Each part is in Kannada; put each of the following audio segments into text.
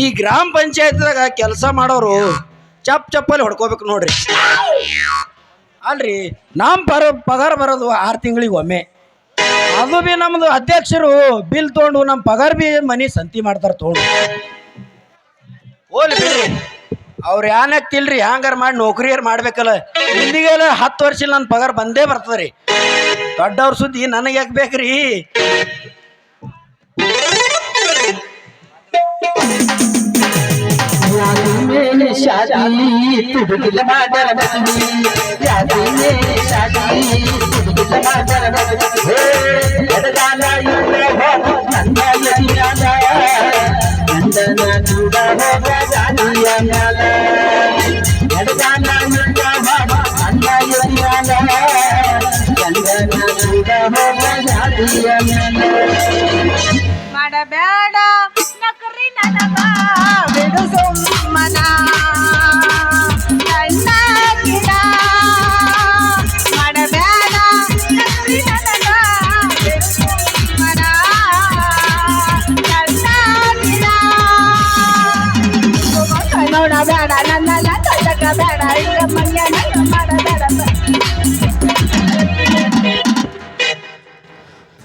ಈ ಗ್ರಾಮ ಪಂಚಾಯತ್ದಾಗ ಕೆಲಸ ಮಾಡೋರು ಚಪ್ ಚಪ್ಪಲ್ಲಿ ಹೊಡ್ಕೋಬೇಕು ನೋಡ್ರಿ. ಅಲ್ರಿ ನಮ್ಮ ಪರ ಪಗಾರ ಬರೋದು ಆರು ತಿಂಗಳಿಗೆ ಒಮ್ಮೆ. ಅದು ಬಿ ನಮ್ದು ಅಧ್ಯಕ್ಷರು ಬಿಲ್ ತೊಗೊಂಡು ನಮ್ಮ ಪಗಾರ ಬಿ ಮನಿ ಸಂತಿ ಮಾಡ್ತಾರೆ ತೊಗೊಂಡು. ಹೋಗ್ಲಿ ಬಿಡ್ರಿ. ಅವ್ರು ತಿಲ್ರಿ ಹ್ಯಾಂಗಾರ ಮಾಡಿ ನೌಕರಿಯರ್ ಮಾಡ್ಬೇಕಲ್ಲ. ಇಲ್ಲಿಗೆಲ್ಲ ಹತ್ತು ವರ್ಷ ನನ್ನ ಪಗಾರ ಬಂದೇ ಬರ್ತದೆ ರೀ ದೊಡ್ಡವ್ರ ಸುದ್ದಿ ನನಗೆ ಯಾಕೆ ಬೇಕ್ರಿ? यादी ಮಾಡಬೇಡ ನಕರಿ ನನಗ ಬಿಡು ಗುಮ್ಮನ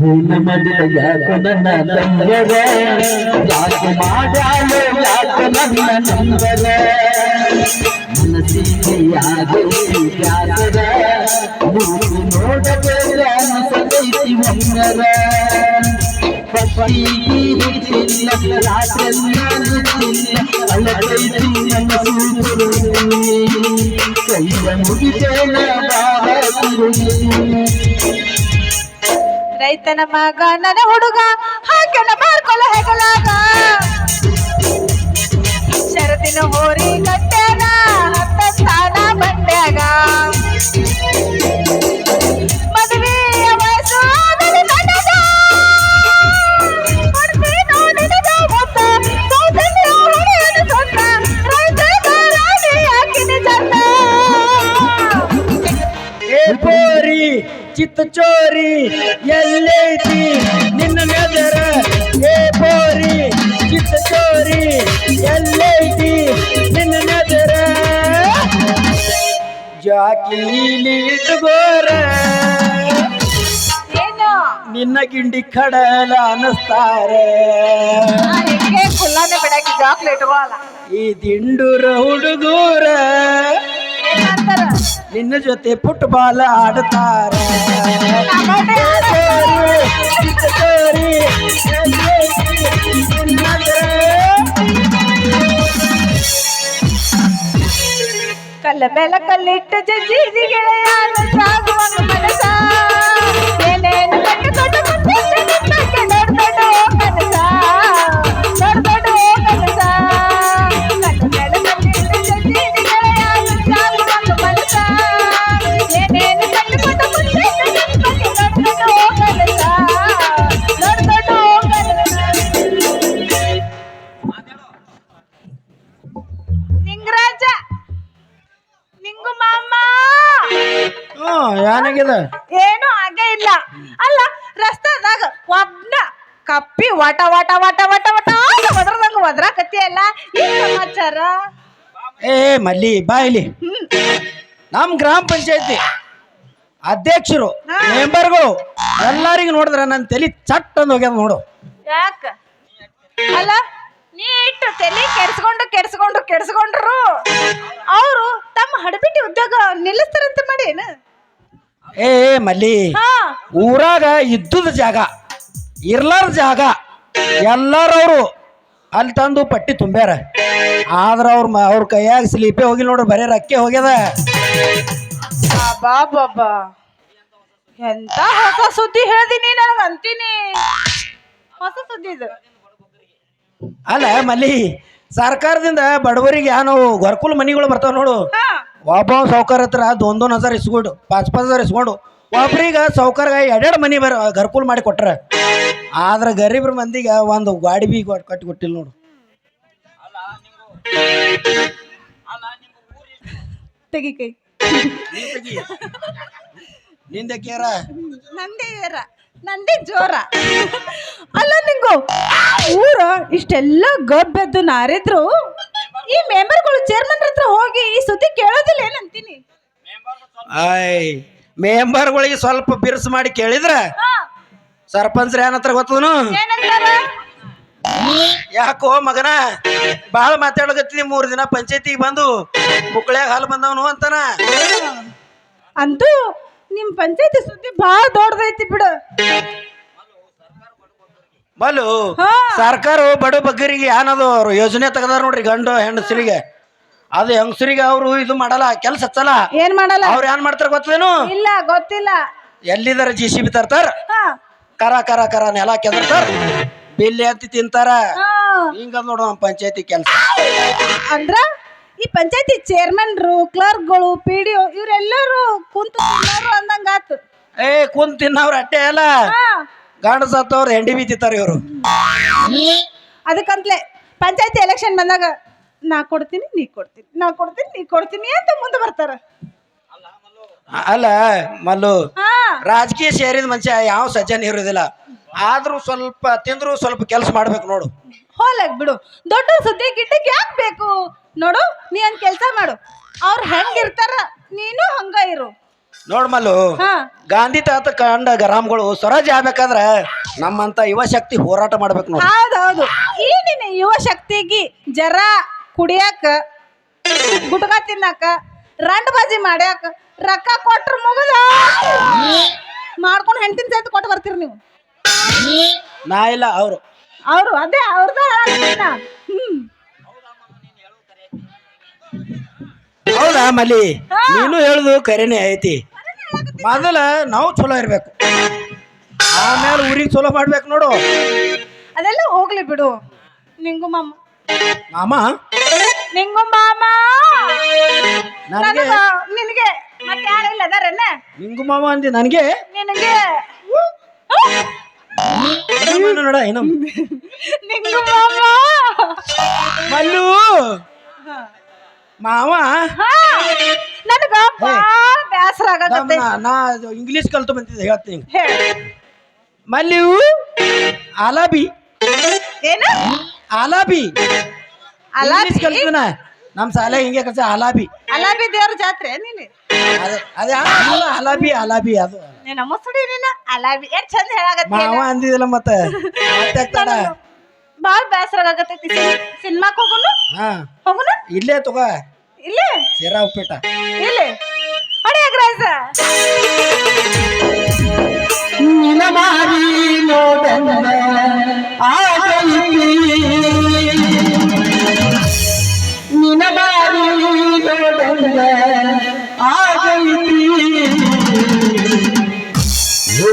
ಪೂರ್ಣ ಮದುವ ಯಾಕೆ ಕೈಯ ರೈತನ ಮಗ ನನ್ನ ಹುಡುಗ ಹಾಕನ ಮಾಡ್ಕೊಳ್ಳ ಹೆಗಲಾಗ. ಶರದಿನ ಹೋರಿ ಕಟ್ಟೆನ ಹತ್ತ ಸ್ಥಾನ ಬಂಡ್ಯಾಗ ಎಲ್ಲೈತಿ ನಿನ್ನ ನದರ ಜಾಕೀಲಿ ಇಟ್ಕೋರ ನಿನ್ನ ಗಿಂಡಿ ಕಡಲ ಅನಸ್ತಾರೆ ಹಿಂಗೆ ಕುಲ್ಲಾನೆ ಬಿಡಕ್ಕೆ ಚಾಕ್ಲೇಟ್ ಈ ದಿಂಡೂರ ಹುಡುಗೂರ ನಿನ್ನ ಜೊತೆ ಫುಟ್ಬಾಲ್ ಆಡ್ತಾರ ಕಲ್ಲ ಮೇಲೆ ಕಲ್ಲಿಟ್ಟು ಜಜ್ಜಿದಿ ಗೆಳೆಯ ಸಾಗುವಂಗ ಹ್ಮ್ ಏನಾಗಿದೆ ಏನು ಹಾಗೆ ಇಲ್ಲ. ಅಲ್ಲ ರಸ್ತಾದಾಗ ಒಬ್ನ ಕಪ್ಪಿ ವಟ ವಟ ವಾಟ ವಟ ವಟ ಒದ್ರದಂಗ ಒದ್ರ ಕತ್ತಿ ಅಲ್ಲ. ಈ ಸಮಾಚಾರ? ಏ ಮಲ್ಲಿ ಬಾ ಇಲ್ಲಿ. ನಮ್ಮ ಗ್ರಾಮ ಪಂಚಾಯತಿ ಅಧ್ಯಕ್ಷರು. ಮೆಂಬರ್ಗಳು ಎಲ್ಲರಿಗೂ ನೋಡಿದ್ರೆ ನನ್ನ ತಲೆ ಚಟ್ ಅಂದ್ ಹೋಗ್ಯದ ನೋಡು. ಯಾಕ? ಅಲ್ಲ ನೀಟ್ ತಲೆ ಕೆಡ್ಸ್ಕೊಂಡು ಕೆಡ್ಸ್ಕೊಂಡು ಕೆಡ್ಸ್ಕೊಂಡ್ರು. ಅವರು ತಮ್ಮ ಹಡಬಿಟ್ಟಿ ಉದ್ಯೋಗ ನಿಲ್ಲಿಸ್ತಾರಂತ ಮಾಡಿ ಏನು ಏ ಮಲ್ಲಿ ಊರಾಗ ಇದ್ದುದ ಜಾಗ ಇರ್ಲಾರ ಜಾಗ ಎಲ್ಲರವರು ಅಲ್ಲಿ ತಂದು ಪಟ್ಟಿ ತುಂಬ್ಯಾರ. ಆದ್ರ ಅವ್ರ ಅವ್ರ ಕೈಯಾಗ ಸ್ಲೀಪೇ ಹೋಗಿಲ್ಲ ನೋಡ್ರಿ ಬರೀ ರಕ್ಕೆ ಹೋಗ್ಯದ. ಬಾಬಾ ಎಂತ ಹೊಸ ಸುದ್ದಿ ಹೇಳ್ದಿನಿ ನನಗೆ ಅಂತೀನಿ. ಹೊಸ ಸುದ್ದಿ ಇದು. ಅಲ್ಲ ಮಲ್ಲಿ ಸರ್ಕಾರದಿಂದ ಬಡವರಿಗೆ ಏನೋ ಗೊರ್ಕುಲ್ ಮನಿಗಳು ಬರ್ತಾವ ನೋಡು. ಒಬ್ಬ ಸಾವ್ಕಾರ ಹತ್ರ ಒಂದೊಂದು ಹಜಾರ್ ಇಸ್ಕೊಂಡು ಪಾಚ್ ಪಾಚ್ ಹಜಾರ್ ಇಸ್ಕೊಂಡು ಒಬ್ರಿಗೆ ಸಾವ್ಕಾರ್ಗ ಎರಡೆರಡು ಮನಿ ಬರ ಗರ್ಕುಲ್ ಮಾಡಿ ಕೊಟ್ರ. ಆದ್ರೆ ಗರೀಬ್ರ ಮಂದಿಗೆ ಒಂದು ಗಾಡಿ ಬಿ ಕೊಟ್- ಕಟ್ಟಿ ಕೊಟ್ಟಿಲ್ಲ ನೋಡು. ತೆಗಿ ಕೈ. ನಿಂದೆ ಕೇರ. ನಂದೇ ಏರ ನಂದೇ ಜೋರ. ಅಲ್ಲ ನಿಂಗು ಊರ ಇಷ್ಟೆಲ್ಲ ಗಬ್ಬೆದ್ದು ನಾರಿದ್ರು ಈ ಮೆಂಬರ್ಗಳು ಚೇರ್ಮನ್ ಹತ್ರ ಹೋಗಿ ಈ ಸುದ್ದಿ ಕೇಳೋದಿಲ್ಲ ಏನಂತೀನಿ ಆಯ್ ಮೆಂಬರ್ಗಳಿಗೆ ಸ್ವಲ್ಪ ಬಿರ್ಸ್ ಮಾಡಿ ಕೇಳಿದ್ರ? ಸರ್ಪಂಚ್ರ ಏನತ್ರ ಗೊತ್ತದನು? ಯಾಕೋ ಮಗನ? ಬಾಳ ಮಾತಾಡಕತ್ತೀನಿ ಮೂರ್ ದಿನ ಪಂಚಾಯತಿಗೆ ಬಂದು ಮುಕ್ಳ್ಯಾಗ ಹಾಲು ಬಂದವನು ಅಂತಾನ? ಅಂತೂ ನಿಮ್ ಪಂಚಾಯತಿ ಸುದ್ದಿ ಬಹಳ ದೊಡ್ಡದೈತಿ ಬಿಡು. ಬಲು. ಸರ್ಕಾರ ಬಡ ಬಗ್ಗರಿಗೆ ಏನದು ಅವ್ರು ಯೋಜನೆ ತೆಗದಾರ ನೋಡ್ರಿ ಗಂಡು ಹೆಂಗಸರಿಗೆ ಅದು ಹೆಂಗಸರಿಗೆ ಅವರು ಇದು ಮಾಡಲ್ಲ ಕೆಲಸ ಹಚ್ಚಲ್ಲ. ಏನ್ ಮಾಡಲ್ಲ? ಅವ್ರು ಏನ್ ಮಾಡ್ತಾರ ಗೊತ್ತೇನು ಇಲ್ಲ ಗೊತ್ತಿಲ್ಲ. ಎಲ್ಲಿದಾರ ಜಿ ಸಿ ಬಿ ತರ್ತಾರ? ಕರ ಕರ ಕರ ನೆಲ ಕೆದರ್ತಾರ? ಬಿಲ್ಲಿ ಅಂತ ತಿಂತಾರ. ಹಿಂಗ ನೋಡು ನಮ್ಮ ಪಂಚಾಯತಿ ಕೆಲಸ. ಅಂದ್ರ ಈ ಪಂಚಾಯತಿ ಚೇರ್ಮನ್ರು ಕ್ಲರ್ಕ್ಗಳು ಪಿ ಡಿ ಇವರೆಲ್ಲರೂ ಕುಂತು ತಿನ್ನೋರು ಅಂದಂಗಾತು ಏ ಕುಂತ ತಿನ್ನವ್ರ ಅಟ್ಟೆ ಅಲ್ಲ. ಗಂಡ ಸತ್ತವ್ರ ಹೆಂಡಿ ಬಿತ್ತಿತ್ತಾರ ಇವರು. ಅದಕ್ಕಂತಲೇ ಪಂಚಾಯತಿ ಎಲೆಕ್ಷನ್ ಬಂದಾಗ ನಾ ಕೊಡ್ತೀನಿ ನೀ ಕೊಡ್ತೀನಿ. ನಾ ಕೊಡ್ತೀನಿ ನೀ ಕೊಡ್ತೀನಿ ಅಂತ ಮುಂದೆ ಬರ್ತಾರ. ಅಲ್ಲ ಮಲ್ಲು ಹಾ. ರಾಜಕೀಯ ಸೇರಿದ ಮನುಷ್ಯ ಯಾವ ಸಜ್ಜನ ಇರೋದಿಲ್ಲ. ಆದ್ರೂ ಸ್ವಲ್ಪ ತಿಂದ್ರು ಸ್ವಲ್ಪ ಕೆಲಸ ಮಾಡ್ಬೇಕು ನೋಡು. ಹೋಲಕ್ ಬಿಡು. ದೊಡ್ಡ ಸುದ್ದಿ ಗಿಡ್ಡಕ್ಕೆ ಯಾಕೆ ಬೇಕು? ನೋಡು ನೀ ಒಂದ್ ಕೆಲಸ ಮಾಡು. ಅವ್ರು ಹೆಂಗಿರ್ತಾರ ನೀನು ಹಂಗ ಇರು. ನೋಡ್ ಮಲ್ಲು ಹಾ. ಗಾಂಧಿ ತಾತ ಕಂಡ ಗ್ರಾಮಗಳು ಸ್ವರಾಜ್ ಆಗ್ಬೇಕಾದ್ರೆ ನಮ್ಮಂತ ಯುವ ಶಕ್ತಿ ಹೋರಾಟ ಮಾಡ್ಬೇಕು ನೋಡು. ಹೌದೌದು. ಈ ನಿನ್ನ ಯುವ ಶಕ್ತಿಗೆ ಜರ ಕುಡಿಯಾಕ ಗುಟ್ಕಾ ತಿನ್ನಾಕ ರಂಡ್ ಬಾಜಿ ಮಾಡ್ಯಾಕ ರೊಕ್ಕ ಕೊಟ್ರ ಮುಗದ. ಮಾಡ್ಕೊಂಡು ಹೆಂಡತಿನ ಸಹಿತ ಕೊಟ್ಟು ಬರ್ತೀರಿ ನೀವು. ನಾ ಇಲ್ಲ ಅವರು. ಅವರು ಅದೇ ಅವ್ರದ ಹ್ಮ್. ಹೌದಾ ಮಲ್ಲಿ? ಹಾ. ನೀನು ಹೇಳುದು ಕರೆನೇ ಐತಿ. ಮೊದಲ ನಾವು ಚಲೋ ಇರ್ಬೇಕು. ಆಮೇಲೆ ಊರಿಗೆ ಚಲೋ ಮಾಡ್ಬೇಕು ನೋಡು. ಅದೆಲ್ಲ ಹೋಗ್ಲಿ ಬಿಡು. ನಿಂಗು ಮಾಮ. ಮಾಮ? ನಿಂಗು ಮಾಮ? ನನಗೆ? ನನಗ ಮತ್ತೆ ಯಾರಿಲ್ಲ ಅದಾರನ್ನ ನಿಂಗು ಮಾಮ ಅಂದಿ ನನಗೆ? ನಿನಗೆ? ನೋಡ ಏನು? ನಿಂಗು ಮಾಮ? ಮಲ್ಲು? ಮಾವ ನನಗ ಬಾಳ ಬ್ಯಾಸರ ಆಗಕತ್ತೆ ನಾ- ಇಂಗ್ಲಿಷ್ ಕಲ್ತು ಬಂದಿದ್ದೆ ಹೇಳ್ತೀನಿ. ಹೇಳ. ಮಲ್ಲು? ಆಲಾಬಿ. ಏನ? ಆಲಾಬಿ. ಅಲಾಬಿ? ಕಲ್ತಿನ ನಮ್ಮ ಶಾಲೆ ಹಿಂಗೆ ಕಲ್ಸ ಅಲಾಬಿ. ಅಲಾಬಿ ದೇವ್ರ ಜಾತ್ರೆ ನೀನು. ಅದೇ ಅದೇ ಆ- ಅಲಾಬಿ ಆಲಾಬಿ ಅದು. ನೀನ ಸುಡಿ ನೀನ ಅಲಾಬಿ. ಎಷ್ಟ್ ಚಂದ ಹೇಳಾಗತ್ತೆ ಮಾವ ಅಂದಿದಿಲ್ಲ ಮತ್ತೆ. ಮತ್ತೆ ಆಗ್ತಾಡ ಬೇಸರ ಬ್ಯಾಸರ ಆಗತೈತಿ ಸಿನಿಮಾಕ್ ಹೋಗುನು? ಹಾ. ಹೋಗುನು? ಇಲ್ಲೇ ತಗೋ. ಇಲ್ಲೇ? ಶಿರಾ ಉಪ್ಪಿಟ್ಟ. ಇಲ್ಲೇ? ಅಡಿ ಅಗ್ರಾಸ ನಿನ ಮಾರಿ ನೋಡಂದ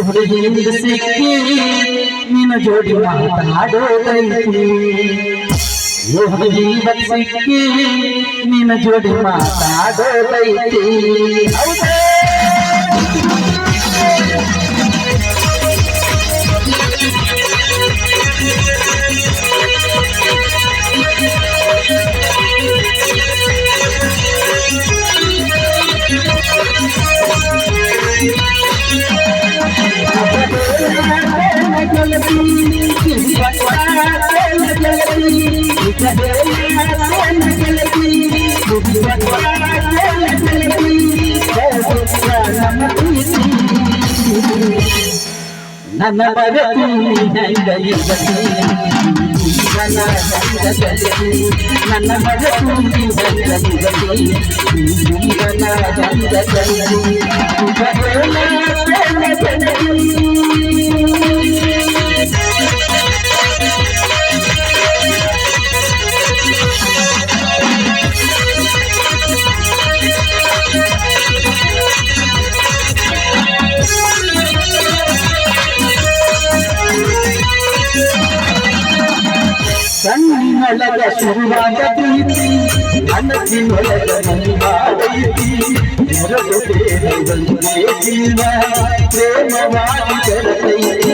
ಹುಡುಗಿಯಿಂದ ಸಿಕ್ಕಿ ನಿನ್ನ ಜೋಡಿ ಮಾತಾಡೋದೈತಿ ಹುಡುಗಿಯಿಂದ ಸಿಕ್ಕಿ ನಿನ್ನ ಜೋಡಿ ಮಾತಾಡೋದೈತಿ ಹೌದೇ ನನ್ನ ಬರತು ಹೆಂಗ ಇರಲಿ ನನ್ನ ಗಂಧದಲ್ಲಿ ನನ್ನ ಬರತು ಹೆಂಗ ಇರಲಿ ನನ್ನ ಗಂಧದಲ್ಲಿ ಕಣ್ಣಿನೊಳಗ ಶುರುವಾದ ಪ್ರೀತಿ ಮನಸ್ಸಿನೊಳಗ ಮನಿವಾದೈತಿ ಎರಡು ದೇಹಗಳೇ ಜೀವ ಪ್ರೇಮವಾಗಿ ಬೆಳೆದೈತಿ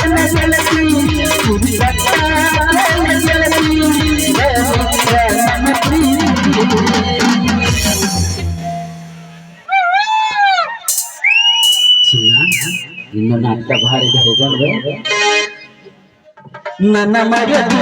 ನಿನ್ನ ಗೆಳತಿ ಪ್ರೇಮ ಗೆಳತಿ ಪ್ರೇಮ ಗೆಳತಿ ನಿಜ ಪ್ರೇಮ ಗೆಳತಿ ಪ್ರೇಮ ಗೆಳತಿ ನನ್ನ ಪ್ರೀತಿ ಚಿನ್ನ ಇನ್ನು ನಾಟಕ ಭಾಳ ಇದೆ ಹೋಗೋಣ ನನ್ನ ಮಗದು